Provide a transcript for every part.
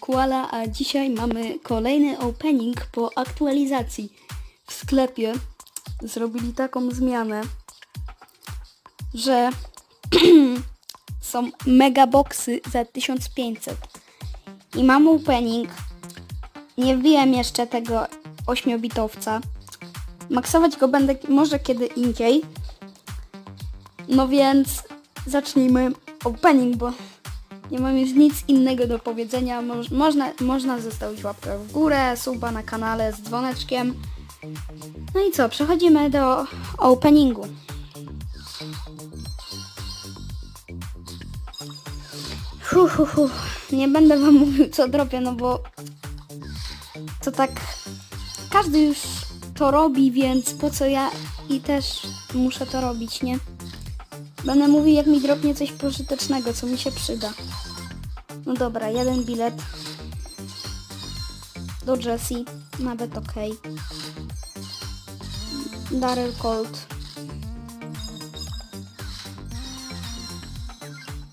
Kuala, a dzisiaj mamy kolejny opening po aktualizacji. W sklepie zrobili taką zmianę, że są megaboxy za 1500. I mam opening. Nie wbiłem jeszcze tego 8-bitowca. Maksować go będę może kiedy indziej. No więc zacznijmy opening, bo nie mam już nic innego do powiedzenia. Moż, można, można zostawić łapkę w górę, suba na kanale z dzwoneczkiem. No i co, przechodzimy do openingu. Hu, hu, hu. Nie będę wam mówił co dropię, no bo to tak każdy już to robi, więc po co ja i też muszę to robić, nie? Będę mówił jak mi dropnie coś pożytecznego, co mi się przyda. No dobra, jeden bilet. Do Jessie, nawet ok. Daryl Colt.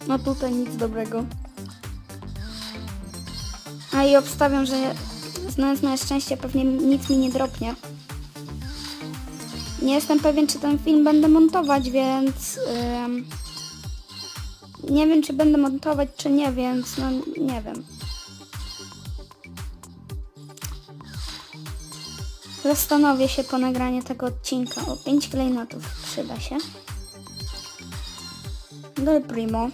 No tutaj nic dobrego. A i obstawiam, że znając moje szczęście pewnie nic mi nie dropnie. Nie jestem pewien, czy ten film będę montować, więc... ym, nie wiem, czy będę montować, czy nie, więc no nie wiem. Zastanowię się po nagraniu tego odcinka. O 5 klejnotów przyda się. Del Primo.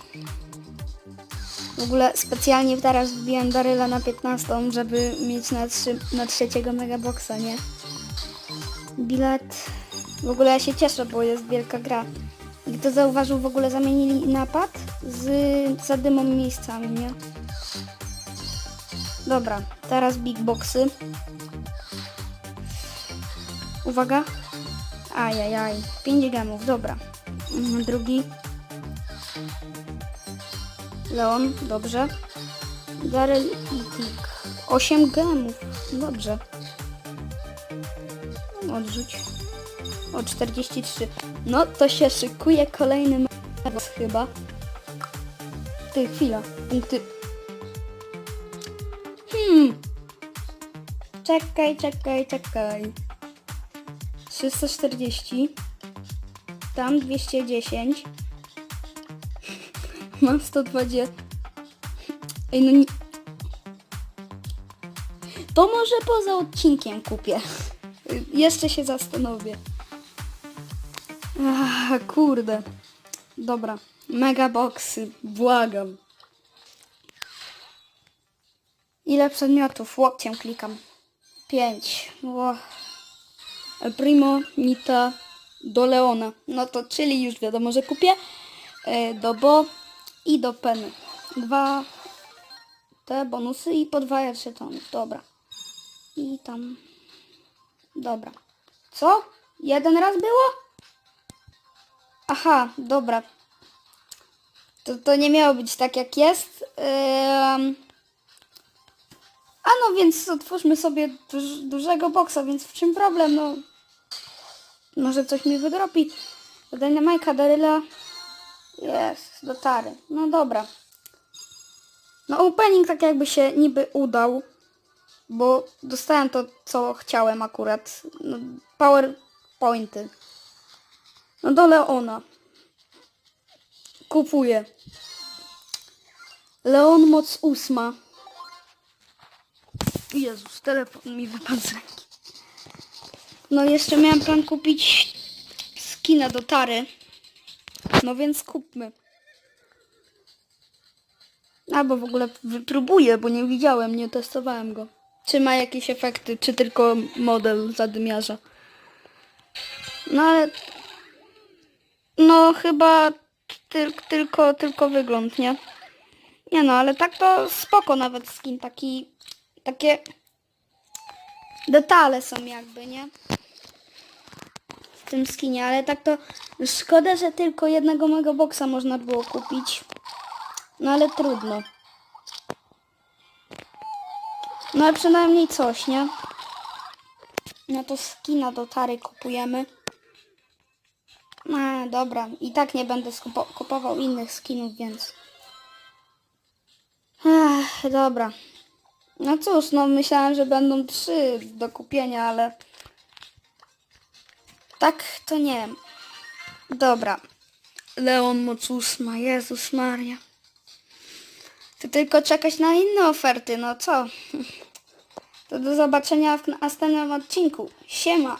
W ogóle specjalnie teraz wbiłem Daryla na 15, żeby mieć na, trzy, na trzeciego megaboxa, nie? Bilet. W ogóle ja się cieszę, bo jest wielka gra. Jak to zauważył, w ogóle zamienili napad z zadymą miejscami, nie? Dobra, teraz big boxy. Uwaga. Ajajaj, 5 gemów, dobra. Mhm, Drugi. Leon, dobrze. Daryl i Tik. 8 gemów, dobrze. Odrzuć. O 43. No to się szykuje kolejny chyba. Ty, chwila. Punkty. Hmm. Czekaj, czekaj, czekaj. 340. Tam 210. Mam 120. Ej, no nie... To może poza odcinkiem kupię. Jeszcze się zastanowię. Ach, kurde. Dobra. Mega boxy. Błagam. Ile przedmiotów? Łokciem klikam. Pięć. Ło. El Primo, Nita, do Leona. No to czyli już wiadomo, że kupię. E, do Bo i do Penny. Dwa te bonusy i po dwa jetonów. Dobra. I tam. Dobra. Co? Jeden raz było? Aha, dobra. To, to nie miało być tak jak jest. Ym... A no więc otwórzmy sobie duż, dużego boksa, więc w czym problem? No. Może coś mi wydropi. Do Dynamika, Daryla. Jest, do Tary. No dobra. No opening tak jakby się niby udał. Bo dostałem to, co chciałem akurat. No, PowerPointy. No do Leona. Kupuję. Leon moc ósma. Jezus, telefon mi wypadł z ręki. No jeszcze miałem plan kupić skina do Tary. No więc kupmy. Albo w ogóle wypróbuję, bo nie widziałem, nie testowałem go. Czy ma jakieś efekty, czy tylko model zadymiarza. No ale... No chyba tyl, tylko, tylko wygląd, nie? Nie no, ale tak to spoko nawet skin, taki... Takie... Detale są jakby, nie? W tym skinie, ale tak to... Szkoda, że tylko jednego megaboxa można było kupić. No ale trudno. No ale przynajmniej coś, nie? No to skina do Tary kupujemy. No dobra, i tak nie będę kupował innych skinów, więc... Ech, dobra. No cóż, no myślałem, że będą trzy do kupienia, ale tak to nie. Dobra. Leon moc ósma, Jezus Maria. Ty tylko czekać na inne oferty, no co? To do zobaczenia w następnym odcinku. Siema.